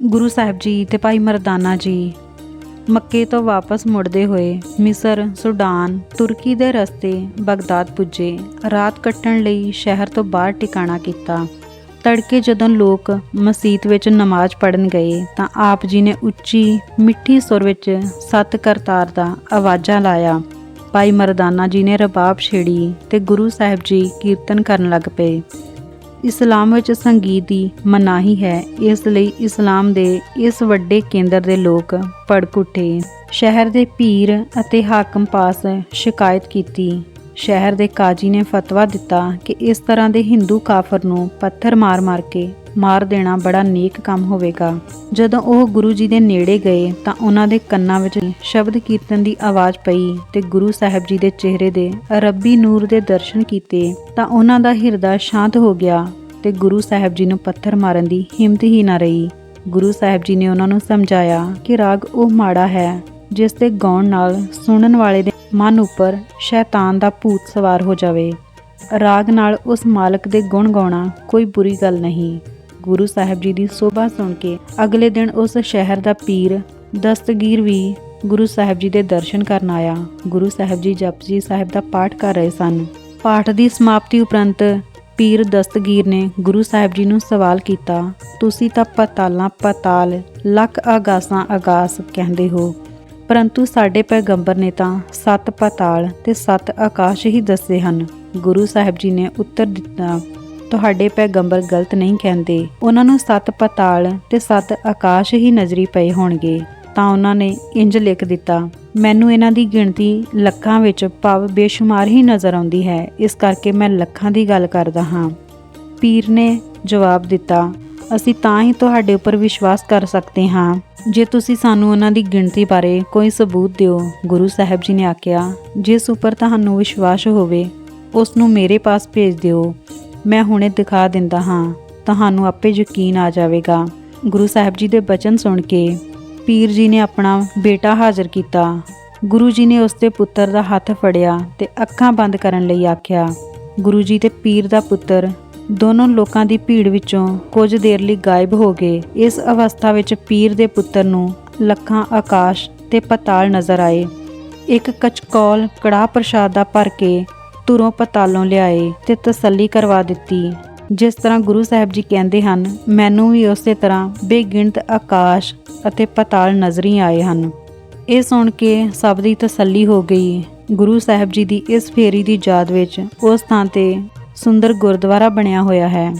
ਗੁਰੂ ਸਾਹਿਬ ਜੀ ਤੇ ਭਾਈ ਮਰਦਾਨਾ ਜੀ ਮੱਕੇ ਤੋਂ ਵਾਪਸ ਮੁੜਦੇ ਹੋਏ ਮਿਸਰ, ਸੁਡਾਨ, ਤੁਰਕੀ ਦੇ ਰਸਤੇ ਬਗਦਾਦ ਪੁੱਜੇ। ਰਾਤ ਕੱਟਣ ਲਈ ਸ਼ਹਿਰ ਤੋਂ ਬਾਹਰ ਟਿਕਾਣਾ ਕੀਤਾ। ਤੜਕੇ ਜਦੋਂ ਲੋਕ ਮਸਜਿਦ ਵਿੱਚ ਨਮਾਜ਼ ਪੜਨ ਗਏ ਤਾਂ ਆਪ ਜੀ ਨੇ ਉੱਚੀ ਮਿੱਠੀ ਸੁਰ ਵਿੱਚ ਸਤ ਕਰਤਾਰ ਦਾ ਆਵਾਜ਼ਾਂ ਲਾਇਆ। ਭਾਈ ਮਰਦਾਨਾ ਜੀ ਨੇ ਰਬਾਬ ਛੇੜੀ ਤੇ ਗੁਰੂ ਸਾਹਿਬ ਜੀ ਕੀਰਤਨ ਕਰਨ ਲੱਗ ਪਏ। ਇਸਲਾਮ ਵਿੱਚ ਸੰਗੀਤ ਦੀ ਮਨਾਹੀ ਹੈ। ਇਸ ਲਈ ਇਸਲਾਮ ਦੇ ਇਸ ਵੱਡੇ ਕੇਂਦਰ ਦੇ ਲੋਕ ਭੜਕ ਉੱਠੇ ਸ਼ਹਿਰ ਦੇ ਪੀਰ ਅਤੇ ਹਾਕਮ ਪਾਸ ਸ਼ਿਕਾਇਤ ਕੀਤੀ। ਸ਼ਹਿਰ ਦੇ ਕਾਜੀ ਨੇ ਫਤਵਾ ਦਿੱਤਾ ਕਿ ਇਸ ਤਰ੍ਹਾਂ ਦੇ ਹਿੰਦੂ ਕਾਫਰ ਨੂੰ ਪੱਥਰ ਮਾਰ-ਮਾਰ ਕੇ ਮਾਰ ਦੇਣਾ ਬੜਾ ਨੇਕ ਕੰਮ ਹੋਵੇਗਾ। ਜਦੋਂ ਉਹ ਗੁਰੂ ਜੀ ਦੇ ਨੇੜੇ ਗਏ ਤਾਂ ਉਹਨਾਂ ਦੇ ਕੰਨਾਂ ਵਿੱਚ ਸ਼ਬਦ ਕੀਰਤਨ ਦੀ ਆਵਾਜ਼ ਪਈ ਤੇ ਗੁਰੂ ਸਾਹਿਬ ਜੀ ਦੇ ਚਿਹਰੇ ਦੇ ਰੱਬੀ ਨੂਰ ਦੇ ਦਰਸ਼ਨ ਕੀਤੇ ਤਾਂ ਉਹਨਾਂ ਦਾ ਹਿਰਦਾ ਸ਼ਾਂਤ ਹੋ ਗਿਆ ਤੇ ਗੁਰੂ ਸਾਹਿਬ ਜੀ ਨੂੰ ਪੱਥਰ ਮਾਰਨ ਦੀ ਹਿੰਮਤ ਹੀ ਨਾ ਰਹੀ। ਗੁਰੂ ਸਾਹਿਬ ਜੀ ਨੇ ਉਹਨਾਂ ਨੂੰ ਸਮਝਾਇਆ ਕਿ ਰਾਗ ਉਹ ਮਾੜਾ ਹੈ, ਜਿਸ ਦੇ ਗਾਉਣ ਨਾਲ ਸੁਣਨ ਵਾਲੇ ਦੇ ਮਨ ਉੱਪਰ ਸ਼ੈਤਾਨ ਦਾ ਭੂਤ ਸਵਾਰ ਹੋ ਜਾਵੇ। ਰਾਗ ਨਾਲ ਉਸ ਮਾਲਕ ਦੇ ਗੁਣ ਗਾਉਣਾ ਕੋਈ ਬੁਰੀ ਗੱਲ ਨਹੀਂ। ਗੁਰੂ ਸਾਹਿਬ ਜੀ ਦੀ ਸੋਭਾ ਸੁਣ ਕੇ ਅਗਲੇ ਦਿਨ ਉਸ ਸ਼ਹਿਰ ਦਾ ਪੀਰ ਦਸਤਗੀਰ ਵੀ ਗੁਰੂ ਸਾਹਿਬ ਜੀ ਦੇ ਦਰਸ਼ਨ ਕਰਨ ਆਇਆ। ਗੁਰੂ ਸਾਹਿਬ ਜੀ ਜਪਜੀ ਸਾਹਿਬ ਦਾ ਪਾਠ ਕਰ ਰਹੇ ਸਨ। ਪਾਠ ਦੀ ਸਮਾਪਤੀ ਉਪਰੰਤ ਪੀਰ ਦਸਤਗੀਰ ਨੇ ਗੁਰੂ ਸਾਹਿਬ ਜੀ ਨੂੰ ਸਵਾਲ ਕੀਤਾ, ਤੁਸੀਂ ਤਾਂ ਪਤਾਲਾਂ ਪਤਾਲ, ਲੱਖ ਆਗਾਸਾਂ ਆਗਾਸ ਕਹਿੰਦੇ ਹੋ। ਪਰੰਤੂ ਸਾਡੇ ਪੈਗੰਬਰ ਨੇ ਤਾਂ ਸੱਤ ਪਤਾਲ ਤੇ ਸੱਤ ਆਕਾਸ਼ ਹੀ ਦੱਸੇ ਹਨ। ਗੁਰੂ ਸਾਹਿਬ ਜੀ ਨੇ ਉੱਤਰ ਦਿੱਤਾ ਤੁਹਾਡੇ ਪੈਗੰਬਰ ਗਲਤ ਨਹੀਂ ਕਹਿੰਦੇ। ਉਹਨਾਂ ਨੂੰ ਸੱਤ ਪਤਾਲ ਤੇ ਸੱਤ ਆਕਾਸ਼ ਹੀ ਨਜ਼ਰੀ ਪਏ ਹੋਣਗੇ। ਤਾਂ ਉਹਨਾਂ ਨੇ ਇੰਜ ਲਿਖ ਦਿੱਤਾ, ਮੈਨੂੰ ਇਹਨਾਂ ਦੀ ਗਿਣਤੀ ਲੱਖਾਂ ਵਿੱਚ ਭਾਵ ਬੇਸ਼ੁਮਾਰ ਹੀ ਨਜ਼ਰ ਆਉਂਦੀ ਹੈ। ਇਸ ਕਰਕੇ ਮੈਂ ਲੱਖਾਂ ਦੀ ਗੱਲ ਕਰਦਾ ਹਾਂ। ਪੀਰ ਨੇ ਜਵਾਬ ਦਿੱਤਾ, ਅਸੀਂ ਤਾਂ ਹੀ ਤੁਹਾਡੇ ਉੱਪਰ ਵਿਸ਼ਵਾਸ ਕਰ ਸਕਦੇ ਹਾਂ। ਜੇ ਤੁਸੀਂ ਸਾਨੂੰ ਉਹਨਾਂ ਦੀ ਗਿਣਤੀ ਬਾਰੇ ਕੋਈ ਸਬੂਤ ਦਿਓ, ਗੁਰੂ ਸਾਹਿਬ ਜੀ ਨੇ ਆਖਿਆ, ਜਿਸ ਉੱਪਰ ਤੁਹਾਨੂੰ ਵਿਸ਼ਵਾਸ ਹੋਵੇ, ਉਸ ਨੂੰ ਮੇਰੇ ਪਾਸ ਭੇਜ ਦਿਓ। ਮੈਂ ਹੁਣੇ ਦਿਖਾ ਦਿੰਦਾ ਹਾਂ। ਤੁਹਾਨੂੰ ਆਪੇ ਯਕੀਨ ਆ ਜਾਵੇਗਾ। ਗੁਰੂ ਸਾਹਿਬ ਜੀ ਦੇ ਬਚਨ ਸੁਣ ਕੇ ਪੀਰ ਜੀ ਨੇ ਆਪਣਾ ਬੇਟਾ ਹਾਜ਼ਰ ਕੀਤਾ। ਗੁਰੂ ਜੀ ਨੇ ਉਸ ਦੇ ਪੁੱਤਰ ਦਾ ਹੱਥ ਫੜਿਆ ਤੇ ਅੱਖਾਂ ਬੰਦ ਕਰਨ ਲਈ ਆਖਿਆ, ਗੁਰੂ ਜੀ ਤੇ ਪੀਰ ਦਾ ਪੁੱਤਰ ਦੋਨੋਂ ਲੋਕਾਂ ਦੀ ਭੀੜ ਵਿੱਚੋਂ ਕੁਝ ਦੇਰ ਲਈ ਗਾਇਬ ਹੋ ਗਏ। ਇਸ ਅਵਸਥਾ ਵਿੱਚ ਪੀਰ ਦੇ ਪੁੱਤਰ ਨੂੰ ਲੱਖਾਂ ਆਕਾਸ਼ ਤੇ ਪਤਾਲ ਨਜ਼ਰ ਆਏ। ਇੱਕ ਕਚਕੌਲ ਕੜਾ ਪ੍ਰਸ਼ਾਦ ਦਾ ਭਰ ਕੇ ਤੁਰੋਂ ਪਤਾਲੋਂ ਲਿਆਏ ਤੇ ਤਸੱਲੀ ਕਰਵਾ ਦਿੱਤੀ। ਜਿਸ ਤਰ੍ਹਾਂ ਗੁਰੂ ਸਾਹਿਬ ਜੀ ਕਹਿੰਦੇ ਹਨ, ਮੈਨੂੰ ਵੀ ਉਸੇ ਤਰ੍ਹਾਂ ਬੇਗਿਣਤ ਆਕਾਸ਼ ਅਤੇ ਪਤਾਲ ਨਜ਼ਰੀ ਆਏ ਹਨ। ਇਹ ਸੁਣ ਕੇ ਸਭ ਦੀ ਤਸੱਲੀ ਹੋ ਗਈ। ਗੁਰੂ ਸਾਹਿਬ ਜੀ ਦੀ ਇਸ ਫੇਰੀ ਦੀ ਯਾਦ ਵਿੱਚ ਉਸ ਥਾਂ ਤੇ ਸੁੰਦਰ ਗੁਰਦੁਆਰਾ ਬਣਿਆ ਹੋਇਆ ਹੈ।